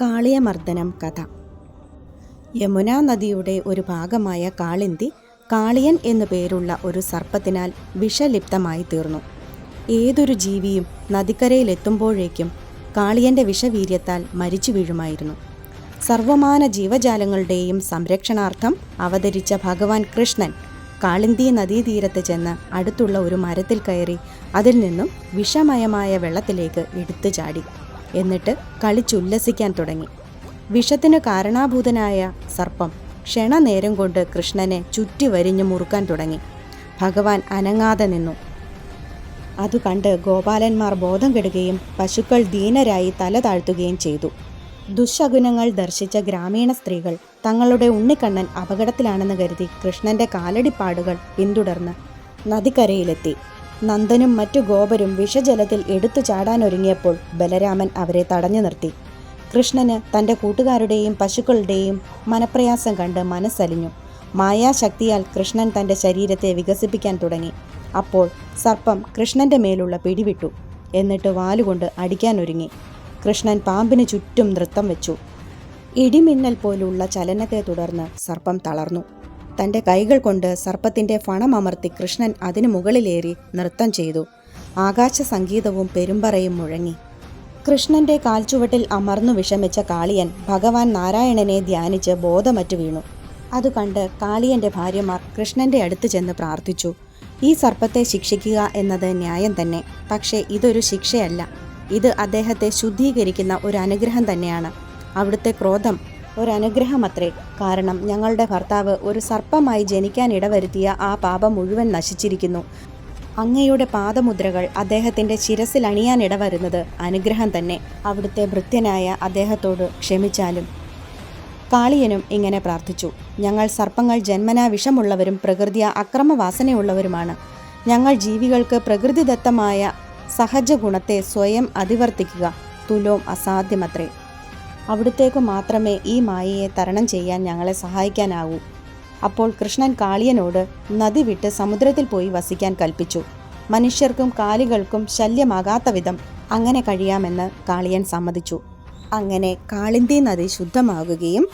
കാളിയമർദ്ദനം കഥ. യമുനാ നദിയുടെ ഒരു ഭാഗമായ കാളിന്തി കാളിയൻ എന്നു പേരുള്ള ഒരു സർപ്പത്തിനാൽ വിഷലിപ്തമായി തീർന്നു. ഏതൊരു ജീവിയും നദിക്കരയിലെത്തുമ്പോഴേക്കും കാളിയന്റെ വിഷവീര്യത്താൽ മരിച്ചു വീഴുമായിരുന്നു. സർവമാന ജീവജാലങ്ങളുടെയും സംരക്ഷണാർത്ഥം അവതരിച്ച ഭഗവാൻ കൃഷ്ണൻ കാളിന്തി നദീതീരത്ത് ചെന്ന് അടുത്തുള്ള ഒരു മരത്തിൽ കയറി അതിൽ നിന്നും വിഷമയമായ വെള്ളത്തിലേക്ക് എടുത്തു ചാടി എന്നിട്ട് കളിച്ചുല്ലസിക്കാൻ തുടങ്ങി. വിഷത്തിന് കാരണാഭൂതനായ സർപ്പം ക്ഷണനേരം കൊണ്ട് കൃഷ്ണനെ ചുറ്റി വരിഞ്ഞു മുറുക്കാൻ തുടങ്ങി. ഭഗവാൻ അനങ്ങാതെ നിന്നു. അതു കണ്ട് ഗോപാലന്മാർ ബോധം കെടുകയും പശുക്കൾ ദീനരായി തല താഴ്ത്തുകയും ചെയ്തു. ദുശകുനങ്ങൾ ദർശിച്ച ഗ്രാമീണ സ്ത്രീകൾ തങ്ങളുടെ ഉണ്ണിക്കണ്ണൻ അപകടത്തിലാണെന്ന് കരുതി കൃഷ്ണന്റെ കാലടിപ്പാടുകൾ പിന്തുടർന്ന് നദിക്കരയിലെത്തി. നന്ദനും മറ്റു ഗോപരും വിഷജലത്തിൽ എടുത്തു ചാടാനൊരുങ്ങിയപ്പോൾ ബലരാമൻ അവരെ തടഞ്ഞു നിർത്തി. കൃഷ്ണന് തന്റെ കൂട്ടുകാരുടെയും പശുക്കളുടെയും മനപ്രയാസം കണ്ട് മനസ്സലിഞ്ഞു. മായാശക്തിയാൽ കൃഷ്ണൻ തന്റെ ശരീരത്തെ വികസിപ്പിക്കാൻ തുടങ്ങി. അപ്പോൾ സർപ്പം കൃഷ്ണന്റെ മേലുള്ള പിടിവിട്ടു. എന്നിട്ട് വാലുകൊണ്ട് അടിക്കാനൊരുങ്ങി. കൃഷ്ണൻ പാമ്പിന് ചുറ്റും നൃത്തം വെച്ചു. ഇടിമിന്നൽ പോലുള്ള ചലനത്തെ തുടർന്ന് സർപ്പം തളർന്നു. തന്റെ കൈകൾ കൊണ്ട് സർപ്പത്തിന്റെ ഫണമമർത്തി കൃഷ്ണൻ അതിനു മുകളിലേറി നൃത്തം ചെയ്തു. ആകാശ സംഗീതവും പെരുമ്പറയും മുഴങ്ങി. കൃഷ്ണന്റെ കാൽച്ചുവട്ടിൽ അമർന്നു വിഷമിച്ച കാളിയൻ ഭഗവാൻ നാരായണനെ ധ്യാനിച്ച് ബോധമറ്റു വീണു. അത് കണ്ട് കാളിയന്റെ ഭാര്യമാർ കൃഷ്ണന്റെ അടുത്ത് ചെന്ന് പ്രാർത്ഥിച്ചു. ഈ സർപ്പത്തെ ശിക്ഷിക്കുക എന്നത് ന്യായം തന്നെ പക്ഷേ ഇതൊരു ശിക്ഷയല്ല. ഇത് അദ്ദേഹത്തെ ശുദ്ധീകരിക്കുന്ന ഒരു അനുഗ്രഹം തന്നെയാണ്. അവിടുത്തെ ക്രോധം ഒരു അത്രേ കാരണം ഞങ്ങളുടെ ഭർത്താവ് ഒരു സർപ്പമായി ജനിക്കാൻ ഇടവരുത്തിയ ആ പാപം മുഴുവൻ നശിച്ചിരിക്കുന്നു. അങ്ങയുടെ പാദമുദ്രകൾ അദ്ദേഹത്തിന്റെ ശിരസിൽ അണിയാൻ ഇടവരുന്നത് അനുഗ്രഹം തന്നെ. അവിടുത്തെ ഭൃത്യനായ അദ്ദേഹത്തോട് ക്ഷമിച്ചാലും. കാളിയനും ഇങ്ങനെ പ്രാർത്ഥിച്ചു. ഞങ്ങൾ സർപ്പങ്ങൾ ജന്മനാ വിഷമുള്ളവരും പ്രകൃതി അക്രമവാസനയുള്ളവരുമാണ്. ഞങ്ങൾ ജീവികൾക്ക് പ്രകൃതിദത്തമായ സഹജ ഗുണത്തെ സ്വയം അതിവർത്തിക്കുക. തുലോം അസാധ്യമത്രേ. അവിടുത്തേക്കു മാത്രമേ ഈ മായയെ തരണം ചെയ്യാൻ ഞങ്ങളെ സഹായിക്കാനാവൂ. അപ്പോൾ കൃഷ്ണൻ കാളിയനോട് നദി വിട്ട് സമുദ്രത്തിൽ പോയി വസിക്കാൻ കൽപ്പിച്ചു. മനുഷ്യർക്കും കാലികൾക്കും ശല്യമാകാത്ത വിധം അങ്ങനെ കഴിയാമെന്ന് കാളിയൻ സമ്മതിച്ചു. അങ്ങനെ കാളിന്തി നദി ശുദ്ധമാകുകയും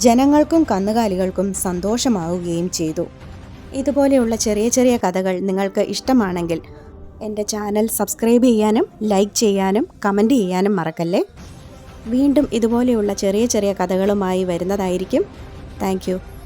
ജനങ്ങൾക്കും കന്നുകാലികൾക്കും സന്തോഷമാവുകയും ചെയ്തു. ഇതുപോലെയുള്ള ചെറിയ ചെറിയ കഥകൾ നിങ്ങൾക്ക് ഇഷ്ടമാണെങ്കിൽ എന്റെ ചാനൽ സബ്സ്ക്രൈബ് ചെയ്യാനും ലൈക്ക് ചെയ്യാനും കമന്റ് ചെയ്യാനും മറക്കല്ലേ? വീണ്ടും ഇതുപോലെയുള്ള ചെറിയ ചെറിയ കഥകളുമായി വരുന്നതായിരിക്കും. താങ്ക്